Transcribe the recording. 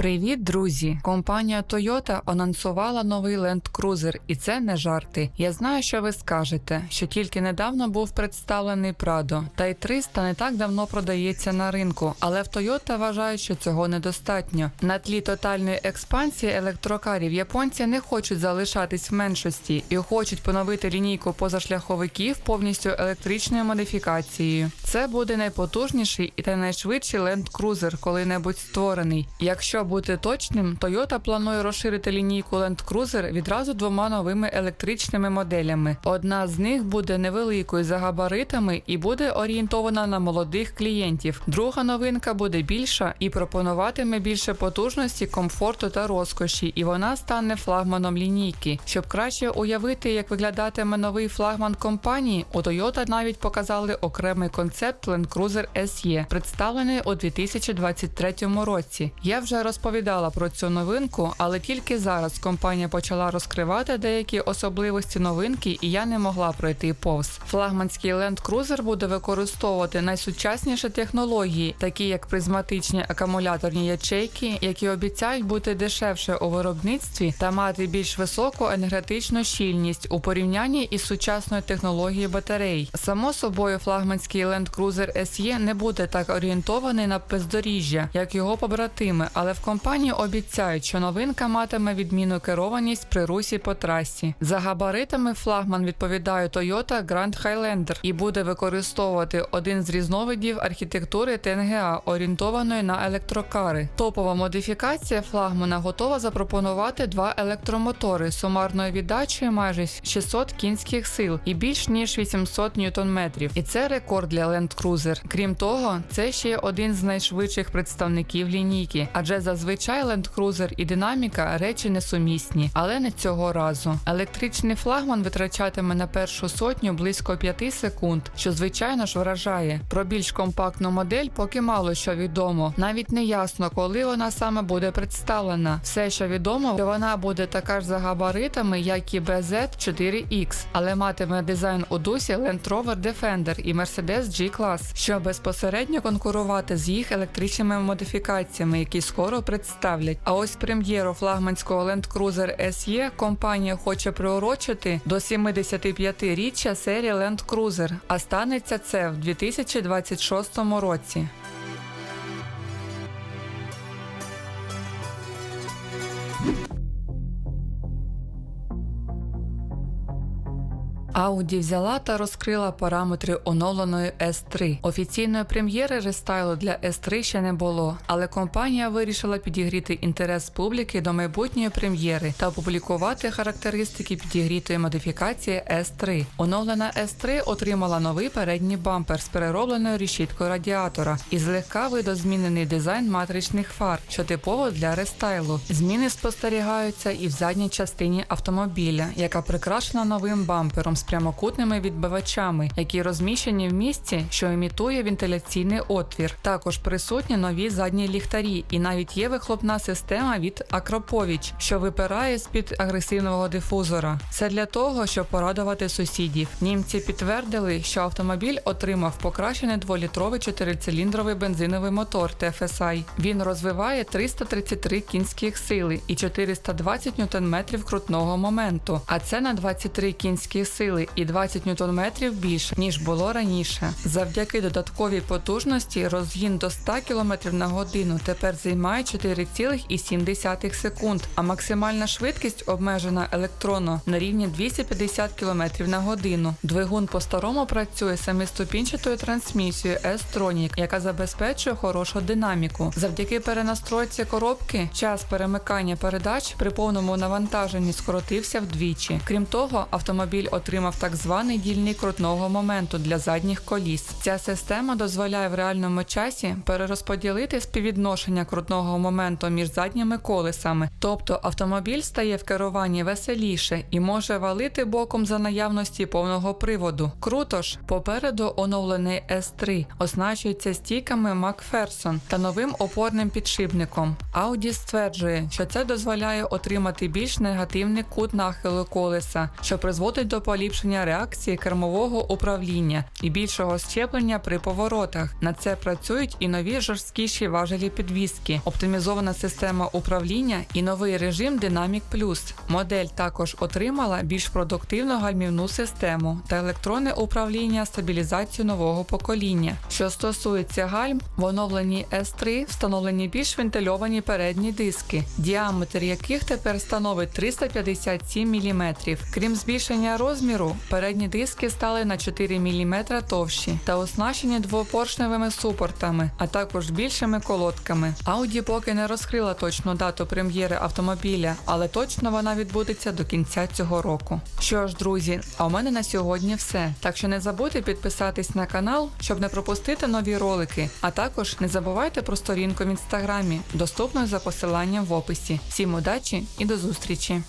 Привіт, друзі! Компанія Toyota анонсувала новий Land Cruiser, і це не жарти. Я знаю, що ви скажете, що тільки недавно був представлений Prado, та й 300 не так давно продається на ринку, але в Toyota вважають, що цього недостатньо. На тлі тотальної експансії електрокарів японці не хочуть залишатись в меншості і хочуть поновити лінійку позашляховиків повністю електричною модифікацією. Це буде найпотужніший і та найшвидший Land Cruiser коли-небудь створений. Якщо бути точним, Toyota планує розширити лінійку Land Cruiser відразу двома новими електричними моделями. Одна з них буде невеликою за габаритами і буде орієнтована на молодих клієнтів. Друга новинка буде більша і пропонуватиме більше потужності, комфорту та розкоші, і вона стане флагманом лінійки. Щоб краще уявити, як виглядатиме новий флагман компанії, у Toyota навіть показали окремий концепт Land Cruiser SE, представлений у 2023 році. Я вже розповідала про цю новинку, але тільки зараз компанія почала розкривати деякі особливості новинки, і я не могла пройти повз. Флагманський Land Cruiser буде використовувати найсучасніші технології, такі як призматичні акумуляторні ячейки, які обіцяють бути дешевше у виробництві та мати більш високу енергетичну щільність у порівнянні із сучасною технологією батарей. Само собою, флагманський Land Cruiser SE не буде так орієнтований на бездоріжжя, як його побратими, але в компанії обіцяють, що новинка матиме відмінну керованість при русі по трасі. За габаритами флагман відповідає Toyota Grand Highlander і буде використовувати один з різновидів архітектури ТНГА, орієнтованої на електрокари. Топова модифікація флагмана готова запропонувати два електромотори сумарною віддачею майже 600 кінських сил і більш ніж 800 ньютон-метрів. І це рекорд для Land Cruiser. Крім того, це ще один з найшвидших представників лінійки, адже зазвичай Land Cruiser і динаміка речі несумісні, але не цього разу. Електричний флагман витрачатиме на першу сотню близько 5 секунд, що звичайно ж вражає. Про більш компактну модель поки мало що відомо. Навіть не ясно, коли вона саме буде представлена. Все, що відомо, що вона буде така ж за габаритами, як і BZ4X, але матиме дизайн у дусі Land Rover Defender і Mercedes G-Class, що безпосередньо конкурувати з їх електричними модифікаціями, які скоро представлять. А ось прем'єру флагманського Land Cruiser SE компанія хоче приурочити до 75-річчя серії Land Cruiser, а станеться це в 2026 році. Audi взяла та розкрила параметри оновленої S3. Офіційної прем'єри рестайлу для S3 ще не було, але компанія вирішила підігріти інтерес публіки до майбутньої прем'єри та опублікувати характеристики підігрітої модифікації S3. Оновлена S3 отримала новий передній бампер з переробленою решіткою радіатора і злегка видозмінений дизайн матричних фар, що типово для рестайлу. Зміни спостерігаються і в задній частині автомобіля, яка прикрашена новим бампером з прямокутними відбивачами, які розміщені в місці, що імітує вентиляційний отвір. Також присутні нові задні ліхтарі, і навіть є вихлопна система від Акроповіч, що випирає з-під агресивного дифузора. Це для того, щоб порадувати сусідів. Німці підтвердили, що автомобіль отримав покращений дволітровий чотирициліндровий бензиновий мотор TFSI. Він розвиває 333 кінських сили і 420 ньютон-метрів крутного моменту, а це на 23 кінські сили і 20 ньютон-метрів більше, ніж було раніше. Завдяки додатковій потужності розгін до 100 км на годину тепер займає 4,7 секунд, а максимальна швидкість обмежена електронно на рівні 250 км на годину. Двигун по-старому працює семиступінчатою трансмісією S-Tronic, яка забезпечує хорошу динаміку. Завдяки перенастройці коробки час перемикання передач при повному навантаженні скоротився вдвічі. Крім того, автомобіль отримав так званий дільник крутного моменту для задніх коліс. Ця система дозволяє в реальному часі перерозподілити співвідношення крутного моменту між задніми колесами, тобто автомобіль стає в керуванні веселіше і може валити боком за наявності повного приводу. Круто ж, попереду оновлений S3 означується стійками Макферсон та новим опорним підшипником. Audi стверджує, що це дозволяє отримати більш негативний кут нахилу колеса, що призводить до поліпшення полегшення реакції кермового управління і більшого щеплення при поворотах. На це працюють і нові жорсткіші важелі підвіски, оптимізована система управління і новий режим Dynamic Plus. Модель також отримала більш продуктивну гальмівну систему та електронне управління стабілізацію нового покоління. Що стосується гальм, в оновленій S3 встановлені більш вентильовані передні диски, діаметр яких тепер становить 357 мм. Крім збільшення розміру, передні диски стали на 4 мм товщі та оснащені двопоршневими супортами, а також більшими колодками. Audi поки не розкрила точну дату прем'єри автомобіля, але точно вона відбудеться до кінця цього року. Що ж, друзі, а у мене на сьогодні все. Так що не забудьте підписатись на канал, щоб не пропустити нові ролики. А також не забувайте про сторінку в інстаграмі, доступну за посиланням в описі. Всім удачі і до зустрічі!